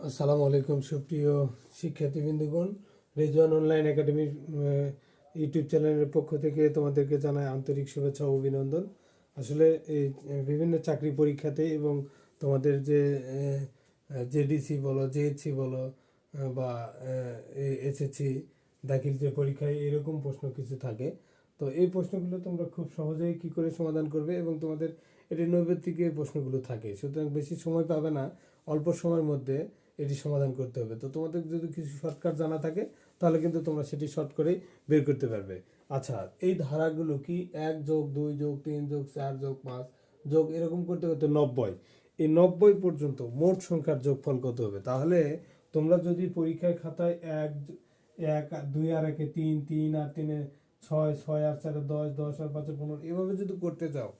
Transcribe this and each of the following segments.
আসসালামু আলাইকুম, সুপ্রিয় শিক্ষার্থীবৃন্দগণ। রেজওয়ান অনলাইন একাডেমির ইউটিউব চ্যানেলের পক্ষ থেকে তোমাদেরকে জানাই আন্তরিক শুভেচ্ছা ও অভিনন্দন। আসলে এই, বিভিন্ন চাকরি পরীক্ষাতে এবং তোমাদের যে জেডিসি বলো, জেএসসি বলো বা এসএসসি, দাখিল যে পরীক্ষায় এরকম প্রশ্ন কিছু থাকে। তো এই প্রশ্নগুলো তোমরা খুব সহজেই কি করে সমাধান করবে এবং তোমাদের এটি নৈবেত্তিকের প্রশ্নগুলো থাকে। সুতরাং বেশি সময় পাবে না, অল্প সময়ের মধ্যে এটি সমাধান করতে হবে। তো তোমাদের যদি কিছু শর্টকাট জানা থাকে, তাহলে কিন্তু তোমরা সেটি শর্ট করেই বের করতে পারবে। আচ্ছা এই ধারাগুলো কি এক যোগ দুই যোগ তিন যোগ চার যোগ পাঁচ যোগ এরকম করতে করতে নব্বই? এই নব্বই পর্যন্ত মোট সংখ্যার যোগফল কত হবে? তাহলে তোমরা যদি পরীক্ষার খাতায় এক এক, দুই আর একে তিন তিন আর তিনে ছয় ছয় আর চারে দশ দশ আর পাঁচে পনেরো, এভাবে যদি করতে যাও,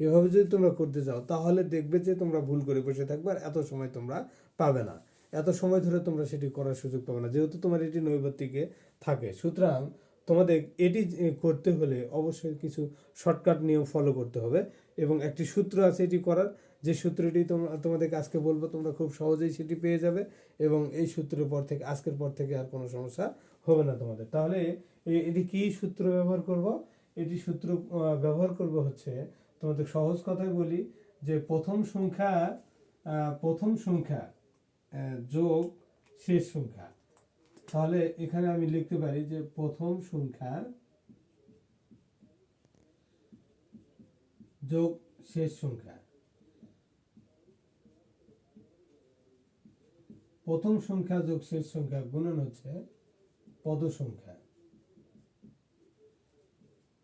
এভাবে যদি তোমরা করতে যাও, তাহলে দেখবে যে তোমরা ভুল করে বসে থাকবে আর এত সময় তোমরা পাবে না। এত সময় ধরে তোমরা সেটি করার সুযোগ পাবে না, যেহেতু তোমার এটি নৈবত্তিকে থাকে। সুতরাং তোমাদের এটি করতে হলে অবশ্যই কিছু শর্টকাট নিয়ম ফলো করতে হবে এবং একটি সূত্র আছে এটি করার। যে সূত্রটি তোমরা তোমাদেরকে আজকে বলব, তোমরা খুব সহজেই সেটি পেয়ে যাবে এবং এই সূত্রের পর থেকে, আজকের পর থেকে আর কোনো সমস্যা হবে না তোমাদের। তাহলে এটি কি সূত্র ব্যবহার করব? এটি সূত্র ব্যবহার করব হচ্ছে, তোমাদের সহজ কথায় বলি যে প্রথম সংখ্যা প্রথম সংখ্যা যোগ শেষ সংখ্যা। তাহলে এখানে আমি লিখতে পারি যে প্রথম সংখ্যা যোগ শেষ সংখ্যা। প্রথম সংখ্যা যোগ শেষ সংখ্যা গুণন হচ্ছে পদ সংখ্যা।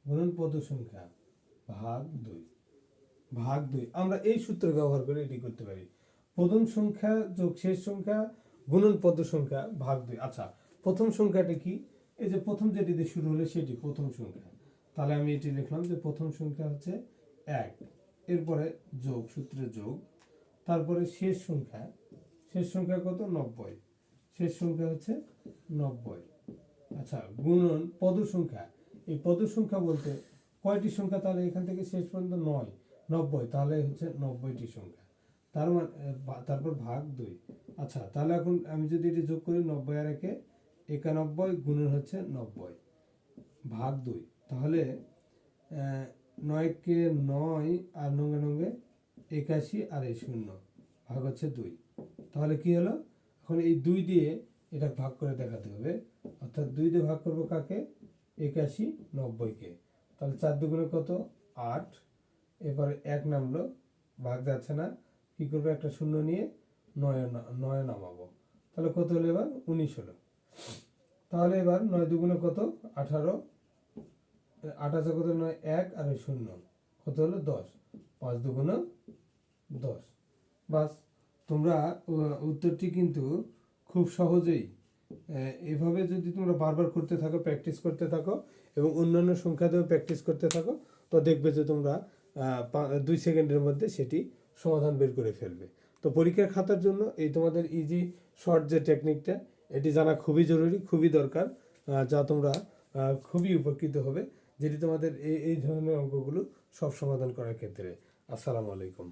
গুণন পদ সংখ্যা ভাগ দুই। ভাগ দুই। আমরা এই সূত্র ব্যবহার করে এটি করতে পারি। প্রথম সংখ্যা যোগ শেষ সংখ্যা, গুণন পদ সংখ্যা ভাগ দুই। আচ্ছা প্রথম সংখ্যাটা কি? এই যে প্রথম যেটি দিয়ে শুরু হলে সেটি প্রথম সংখ্যা। তাহলে আমি এটি লিখলাম যে প্রথম সংখ্যা হচ্ছে এক। এরপরে যোগ, সূত্রে যোগ। তারপরে শেষ সংখ্যা। শেষ সংখ্যা কত? নব্বই। শেষ সংখ্যা হচ্ছে নব্বই। আচ্ছা গুণন পদ সংখ্যা। এই পদ সংখ্যা বলতে কয়টি সংখ্যা? তাহলে এখান থেকে শেষ পর্যন্ত নয়। নব্বই, তাহলে হচ্ছে নব্বইটি সংখ্যা। তার মানে তারপর ভাগ দুই। আচ্ছা তাহলে এখন আমি যদি এটি যোগ করি নব্বই আর একে একানব্বই গুণের হচ্ছে নব্বই, ভাগ দুই। তাহলে নয়কে নয় আর নঙ্গে নঙ্গে একাশি আর এই শূন্য, ভাগ হচ্ছে দুই। তাহলে কি হলো? এখন এই দুই দিয়ে এটা ভাগ করে দেখাতে হবে। অর্থাৎ দুই দিয়ে ভাগ করব কাকে? একাশি নব্বইকে। তাহলে চার দুগুণে কত? আট। এবারে এক নামলো, ভাগ যাচ্ছে না। কি করব? একটা শূন্য নিয়ে নয় নয় নামাবো। তাহলে কত হলো এবার? উনিশ হলো। তাহলে এবার নয় দুগুণে কত? আঠারো। আঠাশে কত? নয়, এক, আর ওই শূন্য। কত হলো? দশ। পাঁচ দুগুণ দশ। বাস, তোমরা উত্তরটি কিন্তু খুব সহজেই এভাবে যদি তোমরা বারবার করতে থাকো প্র্যাকটিস করতে থাকো, এবং অন্যান্য সংখ্যা দিয়েও প্র্যাকটিস করতে থাকো, তো দেখবে যে তোমরা দুই সেকেন্ডের মধ্যে সেটি সমাধান বের করে ফেলবে। তো পরীক্ষার খাতার জন্য এই তোমাদের ইজি শর্ট যে টেকনিকটা এটি জানা খুবই জরুরি, খুবই দরকার যা তোমরা খুবই উপকৃত হবে, যেটি তোমাদের এই এই ধরনের অঙ্কগুলো সব সমাধান করার ক্ষেত্রে। আসসালামু আলাইকুম।